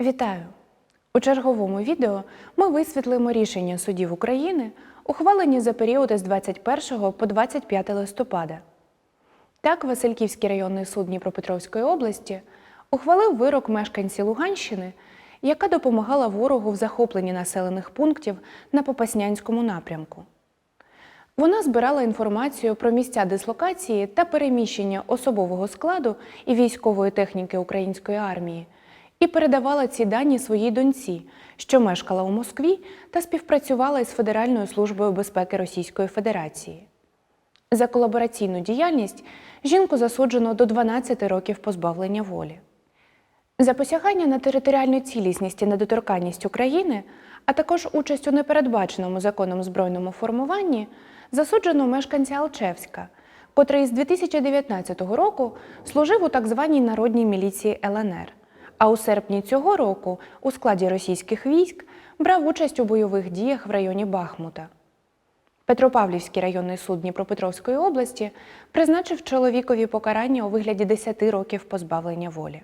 Вітаю! У черговому відео ми висвітлимо рішення судів України, ухвалені за період з 21 по 25 листопада. Так, Васильківський районний суд Дніпропетровської області ухвалив вирок мешканці Луганщини, яка допомагала ворогу в захопленні населених пунктів на Попаснянському напрямку. Вона збирала інформацію про місця дислокації та переміщення особового складу і військової техніки української армії і передавала ці дані своїй доньці, що мешкала у Москві та співпрацювала із Федеральною службою безпеки Російської Федерації. За колабораційну діяльність жінку засуджено до 12 років позбавлення волі. За посягання на територіальну цілісність і недоторканність України, а також участь у непередбаченому законом збройному формуванні, засуджено мешканця Алчевська, котрий з 2019 року служив у так званій народній міліції ЛНР. А у серпні цього року у складі російських військ брав участь у бойових діях в районі Бахмута. Петропавлівський районний суд Дніпропетровської області призначив чоловікові покарання у вигляді 10 років позбавлення волі.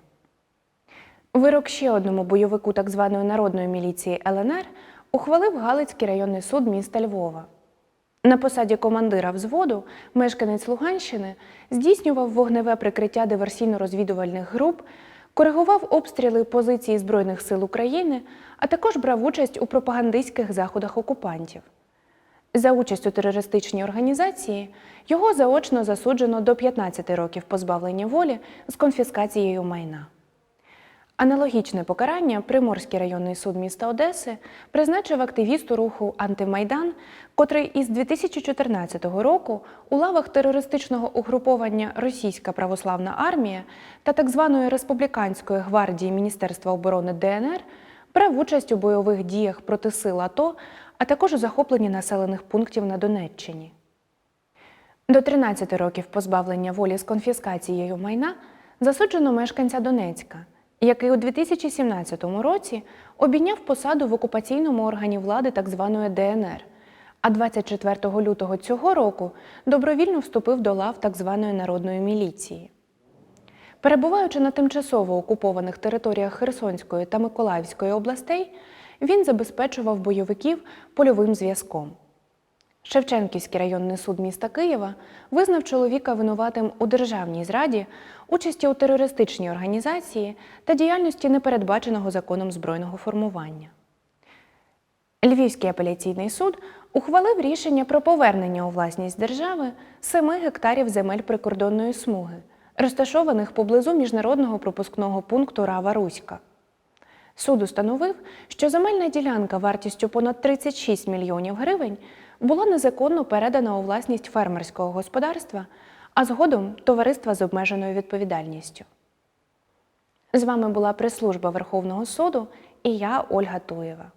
Вирок ще одному бойовику так званої народної міліції ЛНР ухвалив Галицький районний суд міста Львова. На посаді командира взводу мешканець Луганщини здійснював вогневе прикриття диверсійно-розвідувальних груп, коригував обстріли позиції Збройних сил України, а також брав участь у пропагандистських заходах окупантів. За участь у терористичній організації його заочно засуджено до 15 років позбавлення волі з конфіскацією майна. Аналогічне покарання Приморський районний суд міста Одеси призначив активісту руху Антимайдан, котрий із 2014 року у лавах терористичного угруповання Російська православна армія та так званої республіканської гвардії Міністерства оборони ДНР брав участь у бойових діях проти сил АТО, а також у захопленні населених пунктів на Донеччині. До 13 років позбавлення волі з конфіскацією майна засуджено мешканця Донецька, який у 2017 році обійняв посаду в окупаційному органі влади так званої ДНР, а 24 лютого цього року добровільно вступив до лав так званої народної міліції. Перебуваючи на тимчасово окупованих територіях Херсонської та Миколаївської областей, він забезпечував бойовиків польовим зв'язком. Шевченківський районний суд міста Києва визнав чоловіка винуватим у державній зраді, участі у терористичній організації та діяльності непередбаченого законом збройного формування. Львівський апеляційний суд ухвалив рішення про повернення у власність держави 7 гектарів земель прикордонної смуги, розташованих поблизу міжнародного пропускного пункту Рава Руська. Суд установив, що земельна ділянка вартістю понад 36 мільйонів гривень була незаконно передана у власність фермерського господарства, а згодом товариства з обмеженою відповідальністю. З вами була прес-служба Верховного суду і я, Ольга Туєва.